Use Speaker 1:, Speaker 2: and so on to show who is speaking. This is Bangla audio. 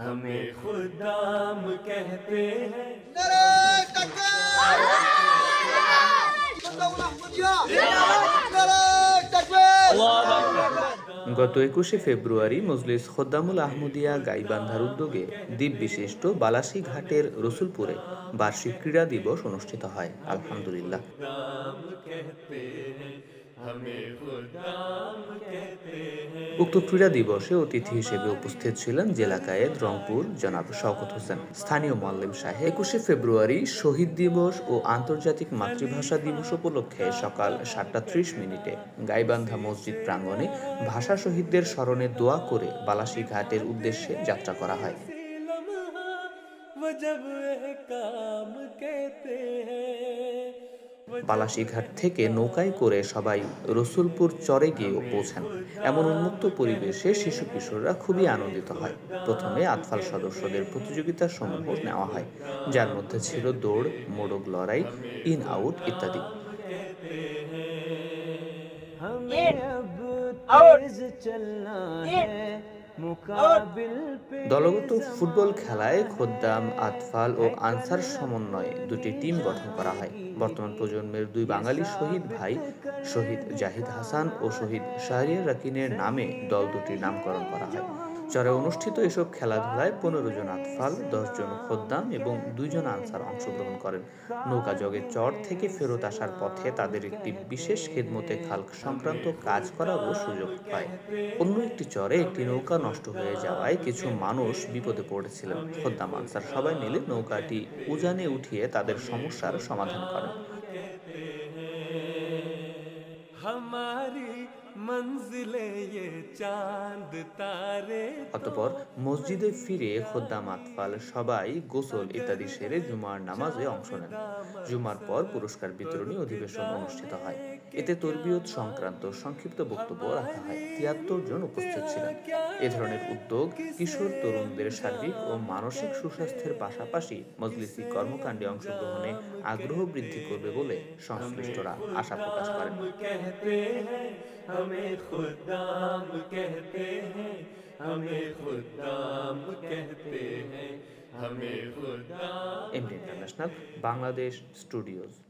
Speaker 1: ہمیں خدام کہتے ہیں
Speaker 2: গত একুশে ফেব্রুয়ারি মজলিস খোদ্দামুল আহমদিয়া গাইবান্ধার উদ্যোগে দ্বীপ বিশিষ্ট বালাসি ঘাটের রসুলপুরে বার্ষিক ক্রীড়া দিবস অনুষ্ঠিত হয়। আলহামদুলিল্লাহ। উক্ত ক্রীড়া দিবসে অতিথি হিসেবে উপস্থিত ছিলেন জেলা কায়েদ রংপুর জনাব শওকত হোসেন। স্থানীয় মোল্লিম সাহেব একুশে ফেব্রুয়ারি শহীদ দিবস ও আন্তর্জাতিক মাতৃভাষা দিবস উপলক্ষে সকাল সাতটা ত্রিশ মিনিটে গাইবান্ধা মসজিদ প্রাঙ্গণে ভাষা শহীদদের স্মরণে দোয়া করে বালাসী ঘাটের উদ্দেশ্যে যাত্রা করা হয়। বালাসীঘাট থেকে নৌকায় করে সবাই রসুলপুর চরে গিয়ে পৌঁছান এমন উন্মুক্ত পরিবেশে শিশু কিশোররা খুবই আনন্দিত হয় প্রথমে আতফাল সদস্যদের প্রতিযোগিতা সমূহ নেওয়া হয় যার মধ্যে ছিল দৌড় মোড়ক লড়াই ইন আউট ইত্যাদি
Speaker 3: हमें अब तेज चलना है मुकाबिल पे
Speaker 2: দলগত ফুটবল খেলায় খোদ্দাম আতফাল ও আনসার সমন্বয়ে দুটি টিম গঠন করা হয়। বর্তমান প্রজন্মের দুই বাঙালি শহীদ ভাই শহীদ জাহিদ হাসান ও শহীদ শাহরিয়ার রাকিনের নামে দল দুটির নামকরণ করা হয়। চরে অনুষ্ঠিত এসব খেলাধুলায় পনেরো জন আতফাল জন খোদ্দাম এবং দুইজন আনসার অংশগ্রহণ করেন। নৌকা জগে চর থেকে ফেরত আসার পথে তাদের একটি বিশেষ খেদমতে খাল সংক্রান্ত কাজ করারও সুযোগ হয় অন্য একটি চরে একটি নৌকা নষ্ট হয়ে যাওয়ায় কিছু মানুষ বিপদে পড়েছিলেন। খোদ্দাম, আনসার সবাই মিলে নৌকাটি উজানে উঠিয়ে তাদের সমস্যার সমাধান করেন। অতপর মসজিদে ফিরে খোদ্দাম আতফাল সবাই গোসল ইত্যাদি সেরে জুমার নামাজে অংশ নেন। জুমার পর পুরস্কার বিতরণী অধিবেশন অনুষ্ঠিত হয়। এতে তরবিয়ত সংক্রান্ত সংক্ষিপ্ত বক্তব্য রাখা হয়। তিয়াত্তর জন উপস্থিত ছিলেন। এ ধরনের উদ্যোগ কিশোর তরুণদের শারীরিক ও মানসিক সুস্বাস্থ্যের পাশাপাশি মজলিসি কর্মকাণ্ডে অংশগ্রহণে আগ্রহ বৃদ্ধি করবে বলে সংশ্লিষ্টরা আশা প্রকাশ করেন।
Speaker 3: हमें खुदाम कहते हैं हमें खुदाम कहते हैं हमें खुदाम
Speaker 2: इंटरनेशनल बांग्लादेश स्टूडियोज़